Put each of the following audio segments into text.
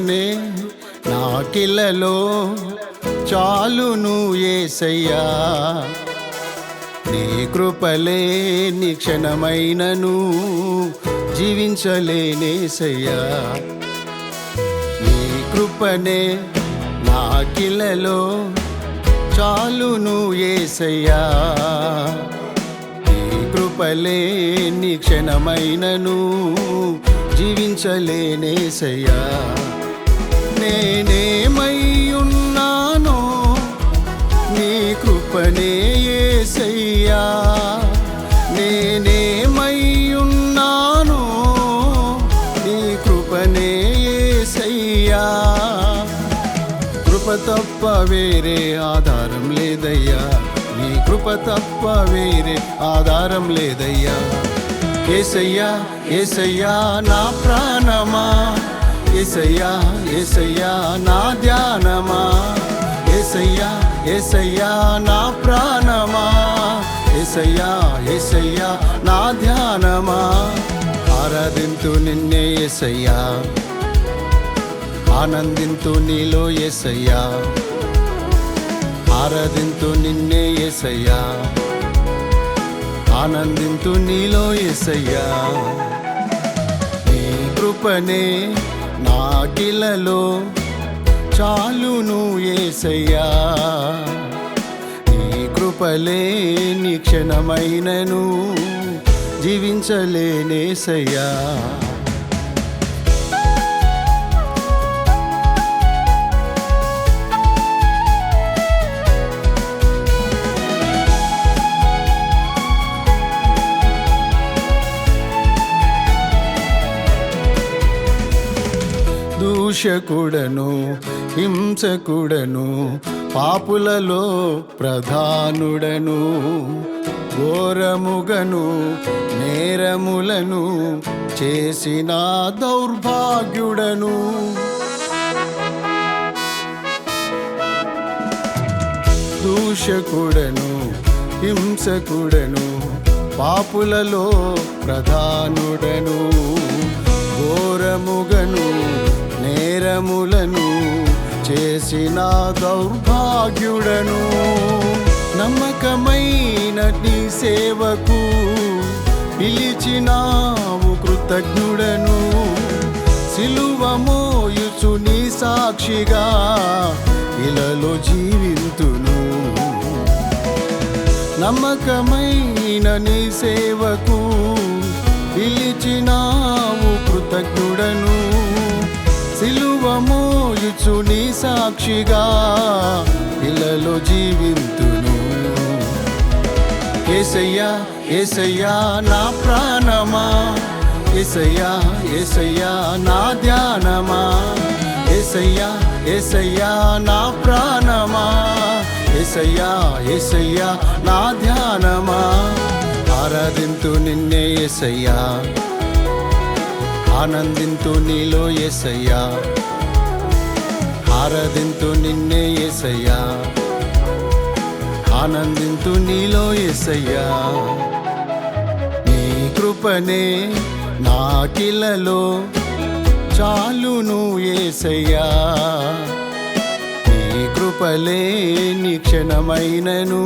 కృపనే నాకిలలో చాలును ఏసయ్యా. నీ కృపలే నీ క్షణమైనను జీవించలేనేసయ్యా నీ కృపనే నాకిలలో చాలును ఏసయ్యా. నీ కృపలే నీ క్షణమైనను జీవించలేనేసయ్యా నేనేమయ్యున్నానో నీ కృపనే ఏసయ్యా. నేనేమయ్యున్నానో నీ కృపనే ఏసయ్యా. కృప తప్ప వేరే ఆధారం లేదయ్యా. నీ కృప తప్ప వేరే ఆధారం లేదయ్యా. ఏసయ్యా ఏసయ్యా నా ప్రాణమా? ఏసయ్యా ఏసయ్యా నా ధ్యానమా? ఏసయ్యా ఏసయ్యా నా ప్రాణమా? ఏసయ్యా ఏసయ్యా నా ధ్యానమా? ఆరాధింతు నిన్నే ఏసయ్యా. ఆనందింతు నీలో ఏసయ్యా. ఆరాధింతు నిన్నే ఏసయ్యా. ఆనందింతు నీలో ఏసయ్యా. నీ కృపనే నాకిలలో చాలును ఏసయ్యా. నీ కృపలే నీ క్షణమైనను జీవించలేనేసయ్యా. దూషకుడను హింసకుడను పాపులలో ప్రధానుడను ఘోరముగను నేరములను చేసిన దౌర్భాగ్యుడను. దూషకుడను హింసకుడను పాపులలో ప్రధానుడను ఘోరముగను నేరములను చేసిన దౌర్భాగ్యుడను నమ్మకమైన నీ సేవకు పిలిచినావు కృతజ్ఞుడను. సిలువ నీ సాక్షిగా ఇలలో జీవింతును. నమ్మకమైన నీ సేవకు పిలిచినావు కృతజ్ఞుడను. నిలుచు నీ సాక్షిగా ఇలలో జీవింతును. ఏసయ్యా ఏసయ్యా నా ప్రాణమా? ఏసయ్యా ఏసయ్యా నా ధ్యానమా? ఏసయ్యా ఏసయ్యా నా ప్రాణమా? ఏసయ్యా ఏసయ్యా నా ధ్యానమా? ఆరాధింతు నిన్నే ఏసయ్యా. ఆనందింతు నీలో ఏసయ్యా. ఆరాధింతు నిన్నే ఎసయ్యా ఆనందింతు నీలో ఎసయ్యా నీ కృపనే నాకిలలో చాలును ఏసయ్యా. నీ కృపలే నీ క్షణమైనను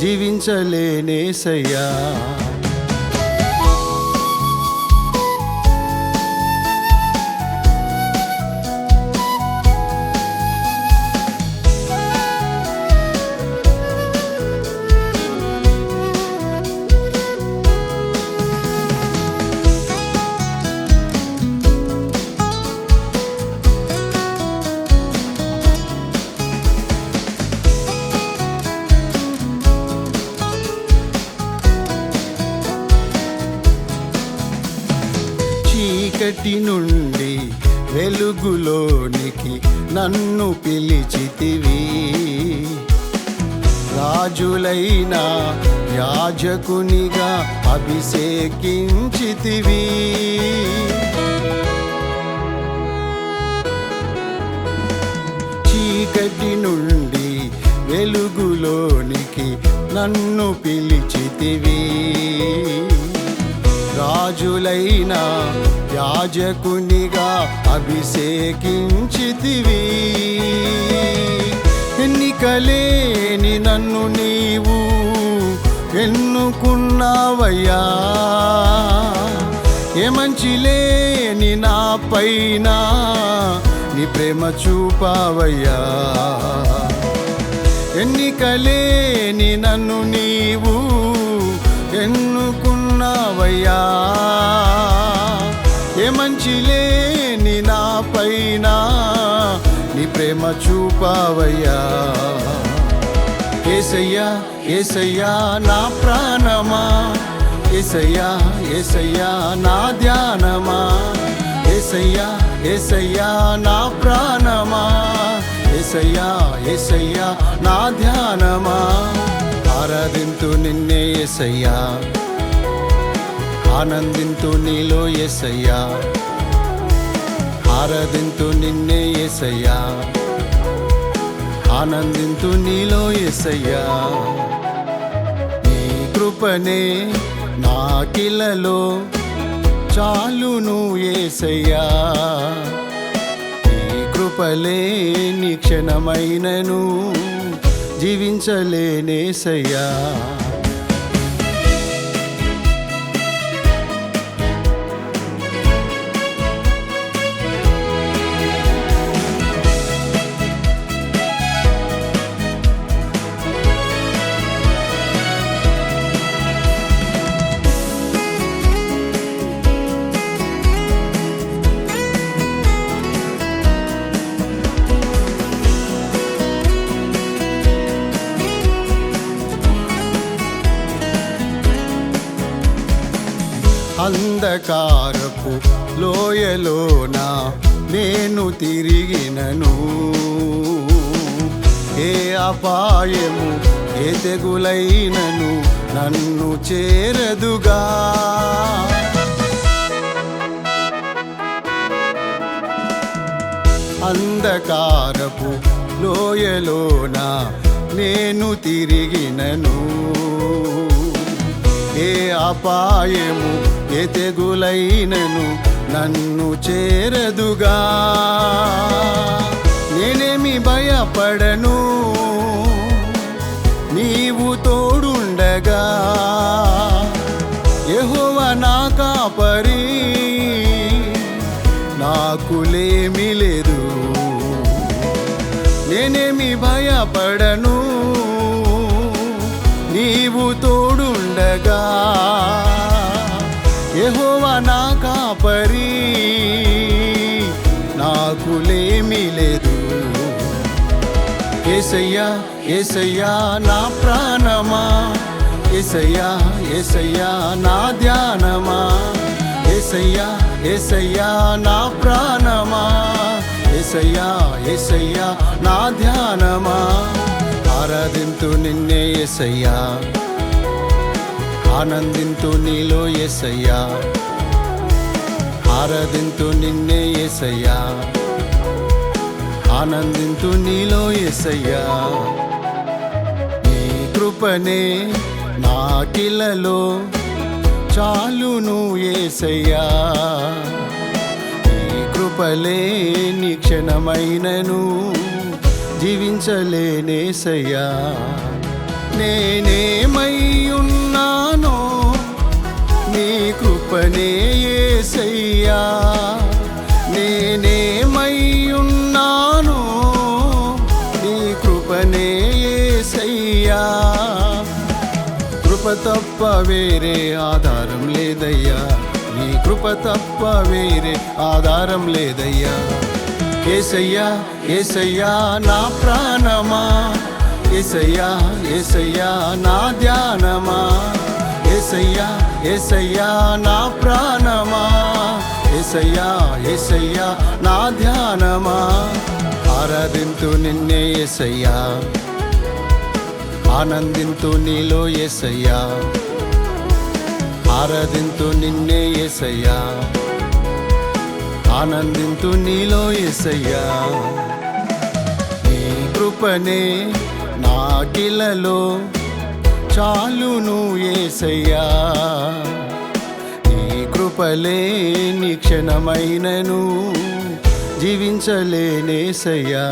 జీవించలేనేసయ్యా. చీకటి నుండి వెలుగులోనికి నన్ను పిలిచితివి. రాజులైన యాజకునిగా అభిషేకించితివి. చీకటి నుండి వెలుగులోనికి నన్ను పిలిచితివి. రాజులైనా యాజకునిగా అభిషేకించితివి. ఎన్నికలేని నన్ను నీవు ఎన్నుకున్నావయ్యా. ఏ మంచి లేని నా పైన నీ ప్రేమ చూపావయ్యా. ఎన్నికలేని నన్ను నీవు ఎన్నుకున్నావయ్యా. ఏ మంచి లేని నా పైన నీ ప్రేమ చూపావయ్యా. ఏసయ్యా ఏసయ్యా నా ప్రాణమా? ఏసయ్యా ఏసయ్యా నా ధ్యానమా? ఏసయ్యా ఏసయ్యా నా ప్రాణమా? ఏసయ్యా ఏసయ్యా నా ధ్యానమా? ఆరాధింతు నిన్నే ఏసయ్యా. ఆనందింతు నీలో ఎసయ్యా ఆరాధింతు నిన్నే ఎసయ్యా ఆనందింతు నీలో ఎసయ్యా నీ కృపనే నాకిలలో చాలును ఏసయ్యా. నీ కృపలే నీ క్షణమైనను జీవించలేనేసయ్యా. అంధకారపు లోయలోన నేను తిరిగినను. ఏ అపాయము ఏ తెగులైనను నన్ను చేరదుగా. అంధకారపు లోయలోన నేను తిరిగినను. ఏ అపాయము ఏ తెగులైనను నన్ను చేరదుగా. నేనేమి భయపడను నీవు తోడుండగా. ఎహోవ నా కాపరి నాకులేమి లేదు. నేనేమి భయపడను ఉండగా యెహోవ నా కాపరి నాకులేమి లేదు. ఏసయ్యా ఏసయ్యా నా ప్రాణమా? ఏసయ్యా ఏసయ్యా నా ధ్యానమా? ఏసయ్యా ఏసయ్యా నా ప్రాణమా? ఏసయ్యా ఏసయ్యా నా ధ్యానమా? ఆరాధింతు నిన్నే ఏసయ్యా. ఆనందింతు నీలో ఎసయ్యా ఆరాధింతు నిన్నే ఎసయ్యా ఆనందింతు నీలో ఎసయ్యా నీ కృపనే నాకిలలో చాలును ఏసయ్యా. నీ కృపలే నీ క్షణమైనను జీవించలేనేసయ్యా. నేనేమై వేరే ఆధారం లేదయ్యా. నీ కృప తప్ప వేరే ఆధారం లేదయ్యా. ఏసయ్యా ఏసయ్యా నా ప్రాణమా. ఏసయ్యా ఏసయ్యా నా ధ్యానమా. ఏసయ్యా ఏసయ్యా నా ప్రాణమా. ఏసయ్యా ఏసయ్యా నా ధ్యానమా. ఆరాధింతు నిన్నే ఏసయ్యా. ఆనందింతు నీలో ఏసయ్యా. ఆరాధింతు నిన్నే ఎసయ్యా ఆనందింతు నీలో ఎసయ్యా నీ కృపనే నాకిలలో చాలును ఏసయ్యా. నీ కృపలే నీ క్షణమైనను జీవించలేనేసయ్యా.